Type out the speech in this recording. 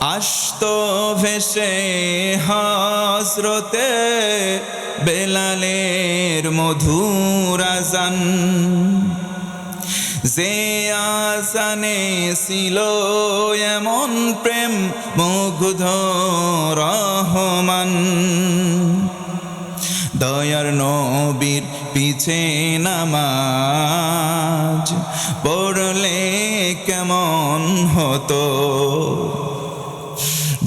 আস্ত ভেসে হাসরতে বেলালের মধুর আজান। যে আসানে ছিল এমন প্রেম মুগ্ধ রহমান। দয়ার নবীর পিছে নামাজ পড়লে কেমন হতো?